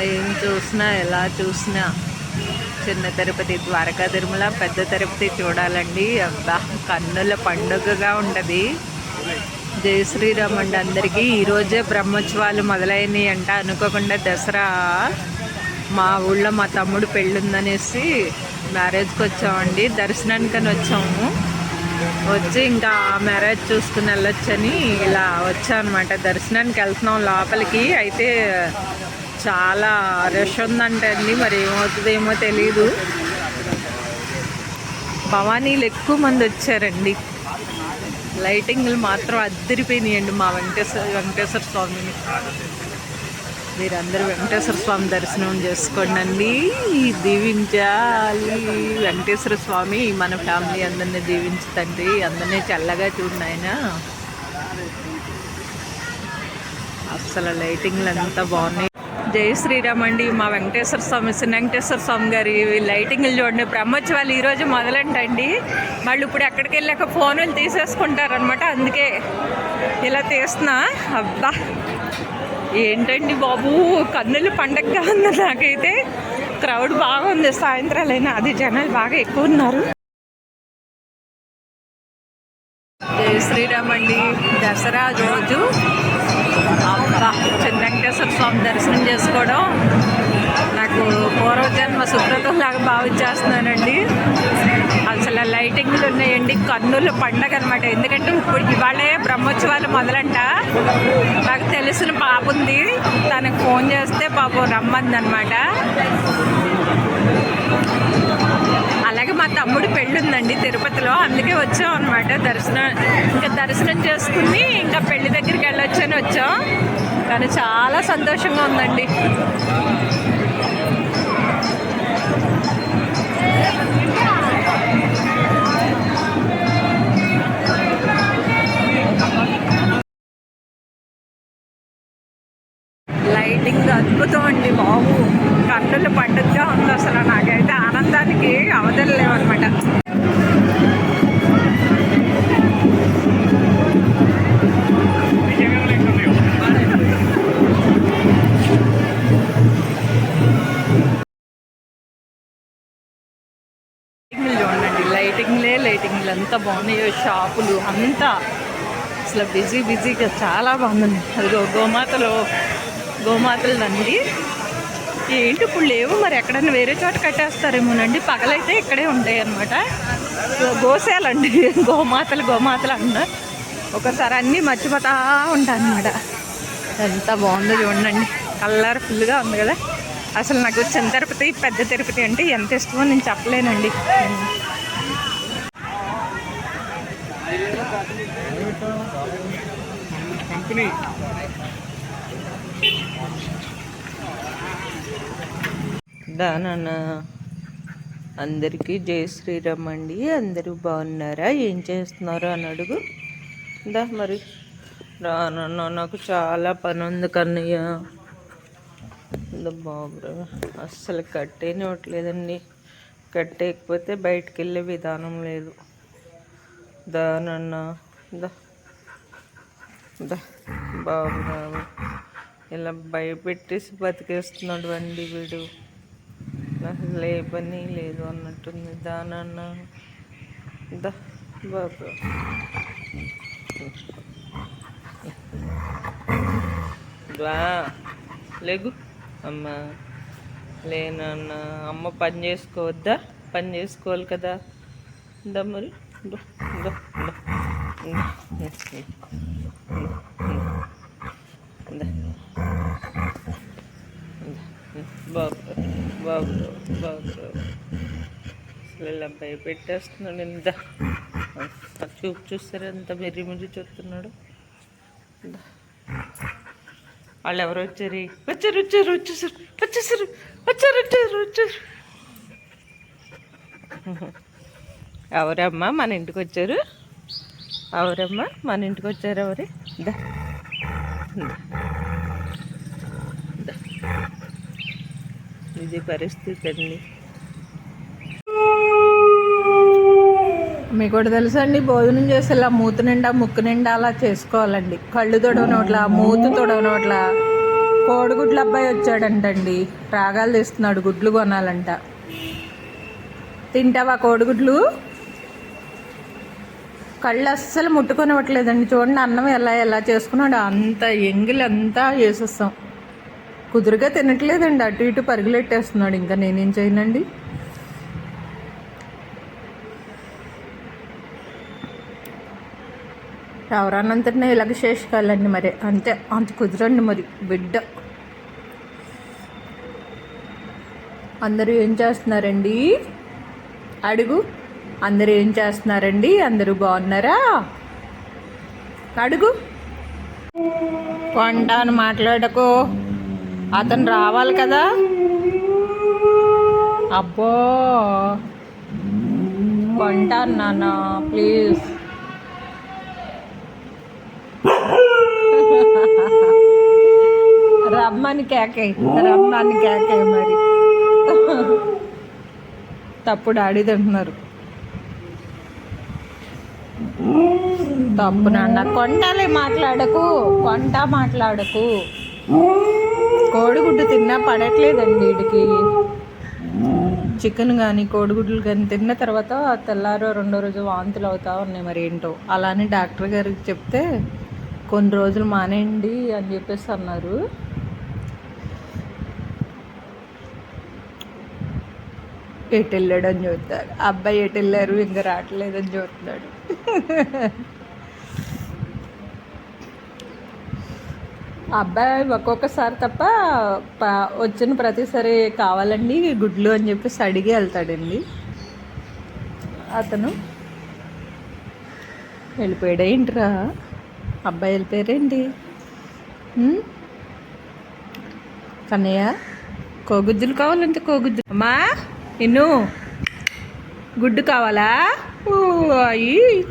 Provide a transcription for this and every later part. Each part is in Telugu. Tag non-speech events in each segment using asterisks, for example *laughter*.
ఏం చూసినా ఎలా చూసినా. చిన్న తిరుపతి ద్వారకా తిరుమల పెద్ద తిరుపతి చూడాలండి. అబ్బా కన్నుల పండుగగా ఉంటుంది. జయ శ్రీరామ్ అండి అందరికీ ఈరోజే బ్రహ్మోత్సవాలు మొదలైనవి అంట. అనుకోకుండా దసరా మా ఊళ్ళో మా తమ్ముడు పెళ్ళుందనేసి మ్యారేజ్కి వచ్చామండి. దర్శనానికని వచ్చాము. వచ్చి ఇంకా మ్యారేజ్ చూసుకుని వెళ్ళొచ్చని ఇలా వచ్చాం అనమాట దర్శనానికి వెళ్తున్నాం లోపలికి. అయితే చాలా రష్ ఉందంటండి మరి ఏమవుతుందేమో తెలీదు. భవానీలు ఎక్కువ మంది వచ్చారండి. లైటింగ్లు మాత్రం అద్దరిపోయినాయండి మా వెంకటేశ్వర వెంకటేశ్వర స్వామిని. మీరందరూ వెంకటేశ్వర స్వామి దర్శనం చేసుకోండి దీవించాలి. వెంకటేశ్వర స్వామి మన ఫ్యామిలీ అందరినీ దీవించుతండి అందరినీ చల్లగా చూడినాయన అస్సలు లైటింగ్లు అంతా బాగున్నాయి. జై శ్రీరామ్ అండి. మా వెంకటేశ్వర స్వామి శ్రీ వెంకటేశ్వర స్వామి గారి లైటింగ్లు చూడండి. బ్రహ్మోత్సవాలు ఈరోజు మొదలంటండి. వాళ్ళు ఇప్పుడు ఎక్కడికి వెళ్ళాక ఫోనులు తీసేసుకుంటారనమాట అందుకే ఇలా తీస్తున్నా. అబ్బా! ఏంటండి బాబు? కన్నులు పండగగా ఉంది నాకైతే. క్రౌడ్ బాగుంది. సాయంత్రాలైనా అది జనాలు బాగా ఎక్కువ ఉన్నారు. జై శ్రీరామ్ అండి. దసరా రోజు చిన్న వెంకటేశ్వర స్వామి దర్శనం చేసుకోవడం నాకు పూర్వజన్మ సుకృతం లాగా భావించేస్తున్నానండి. అసలు లైటింగ్లు ఉన్నాయండి కన్నుల పండగ అనమాట ఎందుకంటే ఇప్పుడు ఇవాళే బ్రహ్మోత్సవాలు మొదలంట. నాకు తెలిసిన పాప ఉంది. తనకు ఫోన్ చేస్తే పాపం రమ్మంది అనమాట తమ్ముడు పెళ్ళి ఉందండి తిరుపతిలో. అందుకే వచ్చాం అనమాట దర్శనం ఇంకా దర్శనం చేసుకుని ఇంకా పెళ్ళి దగ్గరికి వెళ్ళొచ్చని వచ్చాం. కానీ చాలా సంతోషంగా ఉందండి. లేవన్నమాట లైటింగ్లే లైటింగ్లు ఎంత బాగున్నాయో. షాపులు అంతా. అసలు బిజీ బిజీగా చాలా బాగుంది. అదిగో గోమాతలో గోమాతలు అండి ఏంటి ఇప్పుడు లేవు మరి ఎక్కడైనా వేరే చోట కట్టేస్తారేమోనండి. పగలైతే ఇక్కడే ఉంటాయి అనమాట గోశాలండి *laughs* గోమాతలు గోమాతలు అన్న ఒకసారి అన్నీ మర్చిపోతా ఉంటాను అనమాట ఎంత బాగుందో చూడండి. కలర్ఫుల్గా ఉంది కదా. అసలు నాకు చిన్న తిరుపతి పెద్ద తిరుపతి అంటే ఎంత ఇష్టమో నేను చెప్పలేనండి. కంపెనీ దానన్న అందరికీ జై శ్రీరామ్ అండి. అందరూ బాగున్నారా? ఏం చేస్తున్నారు అని అడుగు. దా మరి. రానన్న నాకు చాలా పని ఉంది కన్నయ్య. ఇందా బాబు అస్సలు కట్టేనివ్వట్లేదండి కట్టేయకపోతే బయటికి వెళ్ళే విధానం లేదు. దానన్న దా. దా బాబు ఇలా భయపెట్టేసి బతికేస్తున్నాడు అండి వీడు. అసలు ఏ పని లేదు అన్నట్టుంది. దానన్న దా బాబు. లేగు. అమ్మ. లేనన్న అమ్మ పని చేసుకోవద్దా? పని చేసుకోవాలి కదా. దా మరి. బాబు బాబు బాబు అసలు ఇలా భయపెట్టేస్తున్నాడు ఎంత చూపు చూస్తారు ఎంత మెర్రి మెర్రి చూస్తున్నాడు? వాళ్ళు ఎవరు వచ్చారు? వచ్చారు వచ్చారు వచ్చేసారు. వచ్చేసారు వచ్చారు వచ్చారు వచ్చారు. ఎవరమ్మా మన ఇంటికి వచ్చారు? ఎవరమ్మా మన ఇంటికి వచ్చారు ఎవరు? దా దా. ఇది. పరిస్థితి అండి మీకు కూడా తెలుసా అండి భోజనం చేసి ఇలా మూత నిండా ముక్కు నిండా అలా చేసుకోవాలండి. కళ్ళు తొడవనోట్ల మూతి తొడవనోట్ల. కోడిగుడ్ల అబ్బాయి వచ్చాడంటండి. రాగాలు తీస్తున్నాడు గుడ్లు కొనాలంట. తింటావా కోడిగుడ్లు? కళ్ళు అస్సలు ముట్టుకొనివ్వట్లేదండి. చూడండి అన్నం ఎలా ఎలా చేసుకున్నాడు. అంత ఎంగిల్ అంతా చేసేస్తాం కుదురుగా తినట్లేదండి. అటు ఇటు పరుగులెట్టేస్తున్నాడు. ఇంకా నేనేం చేయనండి? ఎవరన్నంతటినే ఇలాగ శేషకాలండి మరి. అంతే. అంత కుదరండి మరి. బిడ్డ. అందరూ ఏం చేస్తున్నారండి? అడుగు. అందరూ ఏం చేస్తున్నారండి? అందరూ బాగున్నారా? అడుగు. కొంటాను మాట్లాడకు. అతను రావాలి కదా? అబ్బో. కొంటాను నాన్న ప్లీజ్. రమ్మని కేకే రమ్మని కేకే మరి. తప్పుడు ఆడి తింటున్నారు. తప్పు నాన్న. కొంటలే మాట్లాడకు కొంట మాట్లాడకు. కోడిగుడ్డు తిన్నా పడట్లేదండి వీడికి. చికెన్ కానీ కోడిగుడ్లు కానీ తిన్న తర్వాత తెల్లారో రెండో రోజు వాంతులు అవుతా ఉన్నాయి మరి ఏంటో. అలానే డాక్టర్ గారికి చెప్తే కొన్ని రోజులు మానేయండి అని చెప్పేసి అన్నారు. ఎటు వెళ్ళాడని చూస్తాడు అబ్బాయి ఎటు వెళ్ళారు ఇంకా రావట్లేదని చూస్తున్నాడు. అబ్బాయి ఒక్కొక్కసారి తప్ప ప- వచ్చిన ప్రతిసారి కావాలండి గుడ్లు అని చెప్పేసి అడిగి వెళ్తాడండి. అతను వెళ్ళిపోయాడేంట్రా అబ్బాయి వెళ్ళిపోయారేంటి కన్నయ్య కోగుజ్జులు కావాలంటే కోగుజ్జులు. అమ్మా! ఇన్ను గుడ్డు కావాలా? అయ్యి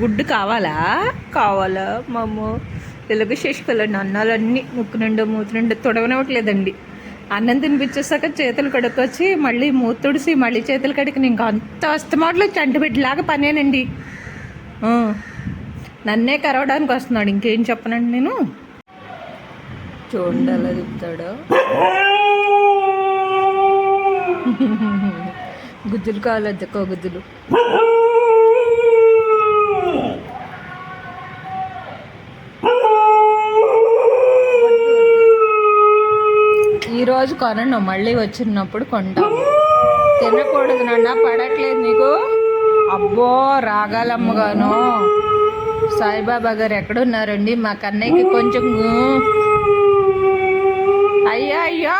గుడ్డు కావాలా? కావాలా మమ్మ తెలుగు శశికలండి అన్నాలన్నీ ముక్కు నిండు మూతి నిండు తొడవనివ్వట్లేదండి. అన్నం తినిపించేసాక చేతులు కడుక్కొచ్చి మళ్ళీ మూతుడిసి మళ్ళీ చేతులు కడికి ఇంకా అంత అస్తమాటలో చంటిబిడ్డలాగా పనేనండి. నన్నే కరవడానికి వస్తున్నాడు. ఇంకేం చెప్పనండి నేను? చూడండి అలా చెప్తాడు గుజ్జులు కావాలి అద్దెకో గుజ్జులు ఈరోజు కొనను మళ్ళీ వచ్చినప్పుడు కొంటాం. తినకూడదు నాన్న పడట్లేదు నీకు? అబ్బో రాగాలమ్మగాను. సాయిబాబా గారు ఎక్కడున్నారండి? మా కన్నయ్యకి కొంచెం అయ్యా అయ్యా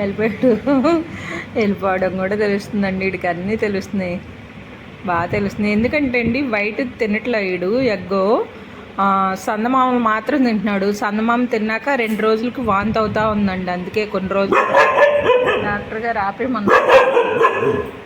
వెళ్ళిపోయాడు వెళ్ళిపోవడం కూడా తెలుస్తుందండి. వీడికి అన్నీ తెలుస్తున్నాయి. బాగా తెలుస్తున్నాయి. ఎందుకంటే అండి వైట్ తినట్లేడు ఎగ్గో. సందమామలు మాత్రం తింటున్నాడు. సందమామ తిన్నాక రెండు రోజులకి వాంతి అవుతా ఉందండి. అందుకే కొన్ని రోజులు డాక్టర్ గారు ఆపేమన్నారు